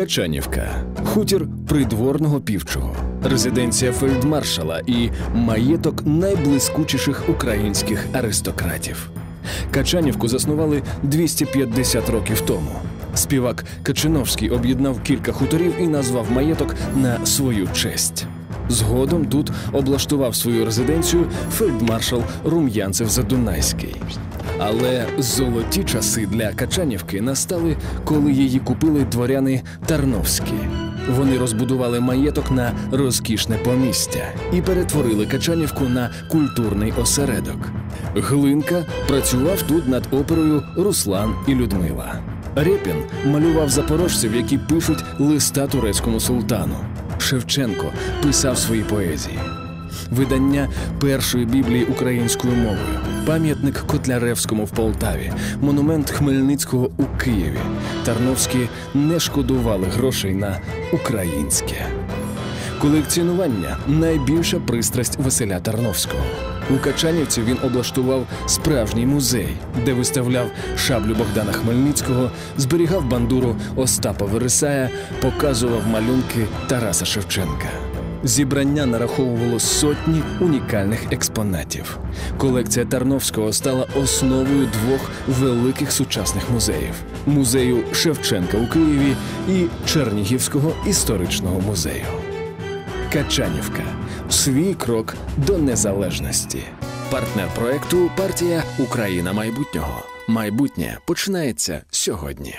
Качанівка, хутір придворного півчого, резиденція фельдмаршала і маєток найблискучіших українських аристократів. Качанівку заснували 250 років тому. Співак Качиновський об'єднав кілька хуторів і назвав маєток на свою честь. Згодом тут облаштував свою резиденцію фельдмаршал Рум'янцев Задунайський. Але золоті часи для Качанівки настали, коли її купили дворяни Тарновські. Вони розбудували маєток на розкішне помістя і перетворили Качанівку на культурний осередок. Глинка працював тут над оперою Руслан і Людмила. Рєпін малював запорожців, які пишуть листа турецькому султану. Шевченко писав свої поезії. Видання першої біблії українською мовою, пам'ятник Котляревському в Полтаві, монумент Хмельницького у Києві. Тарновські не шкодували грошей на українське. Колекціонування найбільша пристрасть Василя Тарновського. У Качанівці він облаштував справжній музей, де виставляв шаблю Богдана Хмельницького, зберігав бандуру Остапа Вересая, показував малюнки Тараса Шевченка. Зібрання нараховувало сотні унікальних експонатів. Колекція Тарновського стала основою двох великих сучасних музеїв: музею Шевченка у Києві і Чернігівського історичного музею. Качанівка свій крок до незалежності. Партнер проекту партія Україна майбутнього. Майбутнє починається сьогодні.